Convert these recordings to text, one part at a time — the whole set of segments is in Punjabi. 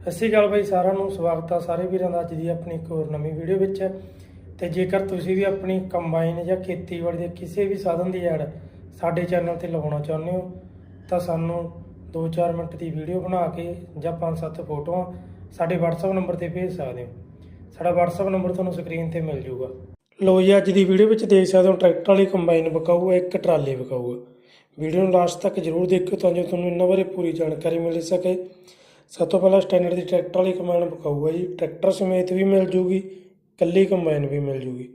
ਸਤਿ ਸ਼੍ਰੀ ਅਕਾਲ ਬਾਈ, ਸਾਰਿਆਂ ਨੂੰ ਸਵਾਗਤ ਆ ਸਾਰੇ ਵੀਰਾਂ ਦਾ ਅੱਜ ਦੀ ਆਪਣੀ ਇੱਕ ਹੋਰ ਨਵੀਂ ਵੀਡੀਓ ਵਿੱਚ। ਤੇ ਜੇਕਰ ਤੁਸੀਂ ਵੀ ਆਪਣੀ ਕੰਬਾਈਨ ਜਾਂ ਖੇਤੀਬਾੜੀ ਦੇ ਕਿਸੇ ਵੀ ਸਾਧਨ ਦੀ ਐਡ ਸਾਡੇ ਚੈਨਲ ਤੇ ਲਗਾਉਣਾ ਚਾਹੁੰਦੇ ਹੋ, ਤਾਂ ਸਾਨੂੰ 2-4 ਮਿੰਟ ਦੀ ਵੀਡੀਓ ਬਣਾ ਕੇ ਜਾਂ 5-7 ਫੋਟੋਆਂ ਸਾਡੇ WhatsApp ਨੰਬਰ ਤੇ ਭੇਜ ਸਕਦੇ ਹੋ। ਸਾਡਾ WhatsApp ਨੰਬਰ ਤੁਹਾਨੂੰ ਸਕਰੀਨ ਤੇ ਮਿਲ ਜਾਊਗਾ। ਲੋ ਜੀ, ਅੱਜ ਦੀ ਵੀਡੀਓ ਵਿੱਚ ਦੇਖ ਸਕਦੇ ਹੋ ਟਰੈਕਟਰ ਵਾਲੀ ਕੰਬਾਈਨ ਵਿਕਾਊ, ਇੱਕ ਟਰਾਲੀ ਵਿਕਾਊ। ਵੀਡੀਓ ਨੂੰ ਲਾਸਟ ਤੱਕ ਜਰੂਰ ਦੇਖਿਓ ਤਾਂ ਜੋ ਤੁਹਾਨੂੰ ਇਹਨਾਂ ਬਾਰੇ ਪੂਰੀ ਜਾਣਕਾਰੀ ਮਿਲ ਸਕੇ। ਸਭ ਤੋਂ ਪਹਿਲਾਂ ਸਟੈਂਡਰਡ ਦੀ ਟਰੈਕਟਰ ਵਾਲੀ ਕੰਬਾਈਨ ਵਿਕਾਊ ਜੀ। ਟਰੈਕਟਰ ਸਮੇਤ ਵੀ ਮਿਲ ਜੂਗੀ ਕੱਲੀ ਕੰਬਾਈਨ ਵੀ ਮਿਲ ਜੂਗੀ।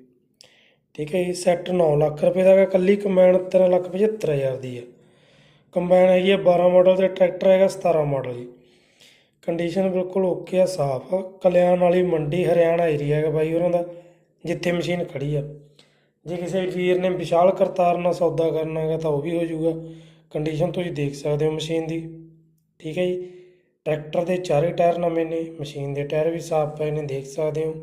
ਠੀਕ ਹੈ ਜੀ ਸੈੱਟ 9 ਲੱਖ ਰੁਪਏ ਦਾ ਹੈ ਕੱਲੀ ਕੰਬਾਈਨ 3 ਲੱਖ 75 ਹਜ਼ਾਰ ਦੀ ਹੈ। ਕੰਬਾਈਨ ਹੈਗੀ ਹੈ 12 ਮਾਡਲ ਤੇ ਟਰੈਕਟਰ ਹੈਗਾ 17 ਮਾਡਲ ਜੀ। ਕੰਡੀਸ਼ਨ ਬਿਲਕੁਲ ਓਕੇ ਆ, ਸਾਫ਼ ਆ। ਕਲਿਆਣ ਵਾਲੀ ਮੰਡੀ ਹਰਿਆਣਾ ਏਰੀਆ ਹੈਗਾ ਬਾਈ ਉਹਨਾਂ ਦਾ, ਜਿੱਥੇ ਮਸ਼ੀਨ ਖੜੀ ਆ। ਜੇ ਕਿਸੇ ਵੀਰ ਨੇ ਵਿਸ਼ਾਲ ਕਰਤਾਰ ਨਾਲ ਸੌਦਾ ਕਰਨਾ ਹੈਗਾ ਤਾਂ ਉਹ ਵੀ ਹੋ ਜਾਊਗਾ ਕੰਡੀਸ਼ਨ ਤੁਸੀਂ ਦੇਖ ਸਕਦੇ ਹੋ ਮਸ਼ੀਨ ਦੀ। ਠੀਕ ਹੈ ਜੀ ਟਰੈਕਟਰ ਦੇ ਚਾਰੇ ਟਾਇਰ ਨਵੇਂ ਨੇ, ਮਸ਼ੀਨ ਦੇ ਟਾਇਰ ਵੀ ਸਾਫ਼ ਪਏ ਨੇ, ਦੇਖ ਸਕਦੇ ਹੋ।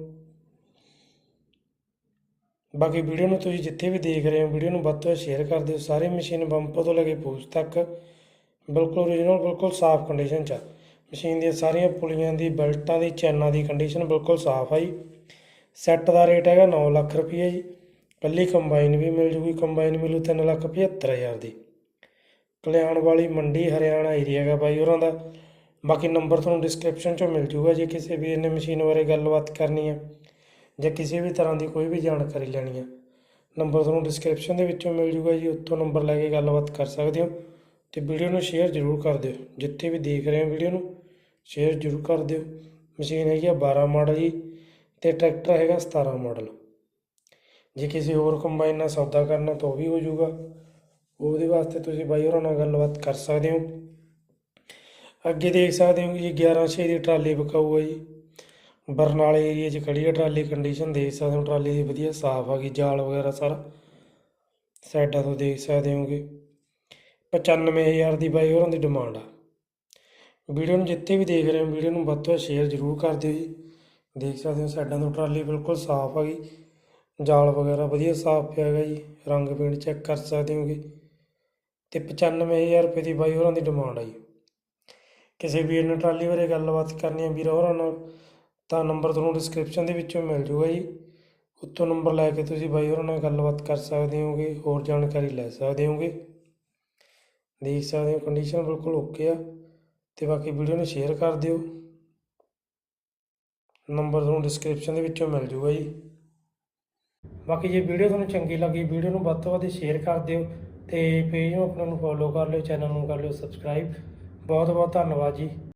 ਬਾਕੀ ਵੀਡੀਓ ਨੂੰ ਤੁਸੀਂ ਜਿੱਥੇ ਵੀ ਦੇਖ ਰਹੇ ਹੋ, ਵੀਡੀਓ ਨੂੰ ਵੱਧ ਤੋਂ ਵੱਧ ਸ਼ੇਅਰ ਕਰ ਦਿਓ। ਸਾਰੇ ਮਸ਼ੀਨ ਬੰਪਰ ਤੋਂ ਲੈ ਕੇ ਪੂਛ ਤੱਕ, ਬਿਲਕੁਲ ਓਰੀਜਨਲ ਬਿਲਕੁਲ ਸਾਫ਼ ਕੰਡੀਸ਼ਨ 'ਚ ਆ। ਮਸ਼ੀਨ ਦੀਆਂ ਸਾਰੀਆਂ ਪੁਲੀਆਂ ਦੀ, ਬੈਲਟਾਂ ਦੀ, ਚੈਨਾਂ ਦੀ ਕੰਡੀਸ਼ਨ ਬਿਲਕੁਲ ਸਾਫ਼ ਆ ਜੀ। ਸੈੱਟ ਦਾ ਰੇਟ ਹੈਗਾ 9 ਲੱਖ ਰੁਪਏ ਜੀ। ਕੱਲੀ ਕੰਬਾਈਨ ਵੀ ਮਿਲ ਜੂਗੀ ਕੰਬਾਈਨ ਮਿਲੂ 3 ਲੱਖ 75 ਹਜ਼ਾਰ ਦੀ। ਕਲਿਆਣ ਵਾਲੀ ਮੰਡੀ ਹਰਿਆਣਾ ਏਰੀਆ ਹੈਗਾ ਬਾਈ ਉਹਨਾਂ ਦਾ। ਬਾਕੀ ਨੰਬਰ ਤੁਹਾਨੂੰ ਡਿਸਕ੍ਰਿਪਸ਼ਨ 'ਚੋਂ ਮਿਲ ਜੂਗਾ, ਜੇ ਕਿਸੇ ਵੀ ਇਹਨੇ ਮਸ਼ੀਨ ਬਾਰੇ ਗੱਲਬਾਤ ਕਰਨੀ ਹੈ ਜਾਂ ਕਿਸੇ ਵੀ ਤਰ੍ਹਾਂ ਦੀ ਕੋਈ ਵੀ ਜਾਣਕਾਰੀ ਲੈਣੀ ਹੈ ਨੰਬਰ ਤੁਹਾਨੂੰ ਡਿਸਕ੍ਰਿਪਸ਼ਨ ਦੇ ਵਿੱਚੋਂ ਮਿਲ ਜੂਗਾ ਜੀ, ਉੱਥੋਂ ਨੰਬਰ ਲੈ ਕੇ ਗੱਲਬਾਤ ਕਰ ਸਕਦੇ ਹੋ ਤੇ ਵੀਡੀਓ ਨੂੰ ਸ਼ੇਅਰ ਜ਼ਰੂਰ ਕਰ ਦਿਓ। ਜਿੱਥੇ ਵੀ ਦੇਖ ਰਹੇ ਹੋ ਵੀਡੀਓ ਨੂੰ ਸ਼ੇਅਰ ਜ਼ਰੂਰ ਕਰ ਦਿਓ। ਮਸ਼ੀਨ ਹੈਗੀ ਆ 12 ਮਾਡਲ ਜੀ ਤੇ ਟਰੈਕਟਰ ਹੈਗਾ 17 ਮਾਡਲ ਜੇ ਕਿਸੇ ਹੋਰ ਕੰਬਾਈਨ ਨਾਲ ਸੌਦਾ ਕਰਨਾ ਤਾਂ ਉਹ ਵੀ ਹੋ ਜਾਊਗਾ ਉਹਦੇ ਵਾਸਤੇ ਤੁਸੀਂ ਬਾਈ ਹੋਰਾਂ ਨਾਲ ਗੱਲਬਾਤ ਕਰ ਸਕਦੇ ਹੋ। ਅੱਗੇ ਦੇਖ ਸਕਦੇ ਹੋ ਜੀ 11 ਦੀ ਟਰਾਲੀ ਵਿਕਾਊ ਹੈ ਜੀ। ਬਰਨਾਲੇ ਏਰੀਆ 'ਚ ਖੜੀ ਹੈ ਟਰਾਲੀ ਕੰਡੀਸ਼ਨ ਦੇਖ ਸਕਦੇ ਹੋ, ਟਰਾਲੀ ਦੀ ਵਧੀਆ ਸਾਫ਼ ਆ ਗਈ, ਜਾਲ ਵਗੈਰਾ ਸਾਰਾ। ਸਾਈਡਾਂ ਤੋਂ ਦੇਖ ਸਕਦੇ ਹੋਗੇ 95000 ਦੀ ਬਾਈ ਹੋਰਾਂ ਦੀ ਡਿਮਾਂਡ ਆ। ਵੀਡੀਓ ਨੂੰ ਜਿੱਥੇ ਵੀ ਦੇਖ ਰਹੇ ਹੋ, ਵੀਡੀਓ ਨੂੰ ਵੱਧ ਤੋਂ ਵੱਧ ਸ਼ੇਅਰ ਜ਼ਰੂਰ ਕਰ ਦਿਓ ਜੀ। ਦੇਖ ਸਕਦੇ ਹੋ ਸਾਈਡਾਂ ਤੋਂ ਟਰਾਲੀ ਬਿਲਕੁਲ ਸਾਫ਼ ਆ ਗਈ, ਜਾਲ ਵਗੈਰਾ ਵਧੀਆ ਸਾਫ਼ ਪਿਆ ਹੈਗਾ ਜੀ। ਰੰਗ ਪੇਂਟ ਚੈੱਕ ਕਰ ਸਕਦੇ ਹੋਗੇ ਤੇ 95000 ਰੁਪਏ ਦੀ ਬਾਈ ਹੋਰਾਂ ਦੀ ਡਿਮਾਂਡ ਆ ਜੀ। ਕਿਸੇ ਵੀਰ ਨੇ ਟਰਾਲੀ ਬਾਰੇ ਗੱਲਬਾਤ ਕਰਨੀ ਹੈ, ਵੀਰ ਹੋਰਾਂ ਨਾਲ, ਤਾਂ ਨੰਬਰ ਤੁਹਾਨੂੰ ਡਿਸਕ੍ਰਿਪਸ਼ਨ ਦੇ ਵਿੱਚੋਂ ਮਿਲ ਜੂਗਾ ਜੀ। ਉੱਤੋਂ ਨੰਬਰ ਲੈ ਕੇ ਤੁਸੀਂ ਬਾਈ ਹੋਰਾਂ ਨਾਲ ਗੱਲਬਾਤ ਕਰ ਸਕਦੇ ਹੋਗੇ, ਹੋਰ ਜਾਣਕਾਰੀ ਲੈ ਸਕਦੇ ਹੋਗੇ। ਦੇਖ ਸਕਦੇ ਹੋ ਕੰਡੀਸ਼ਨ ਬਿਲਕੁਲ ਓਕੇ ਆ, ਤੇ ਬਾਕੀ ਵੀਡੀਓ ਨੂੰ ਸ਼ੇਅਰ ਕਰ ਦਿਓ। ਨੰਬਰ ਤੁਹਾਨੂੰ ਡਿਸਕ੍ਰਿਪਸ਼ਨ ਦੇ ਵਿੱਚੋਂ ਮਿਲ ਜੂਗਾ ਜੀ। ਬਾਕੀ ਜੇ ਵੀਡੀਓ ਤੁਹਾਨੂੰ ਚੰਗੀ ਲੱਗੀ, ਵੀਡੀਓ ਨੂੰ ਵੱਧ ਤੋਂ ਵੱਧ ਸ਼ੇਅਰ ਕਰ ਦਿਓ, ਤੇ ਪੇਜ ਨੂੰ ਆਪਣਾ ਨੂੰ ਫੋਲੋ ਕਰ ਲਿਓ ਚੈਨਲ ਨੂੰ ਕਰ ਲਿਓ ਸਬਸਕ੍ਰਾਈਬ ਬਹੁਤ ਬਹੁਤ ਧੰਨਵਾਦ ਜੀ।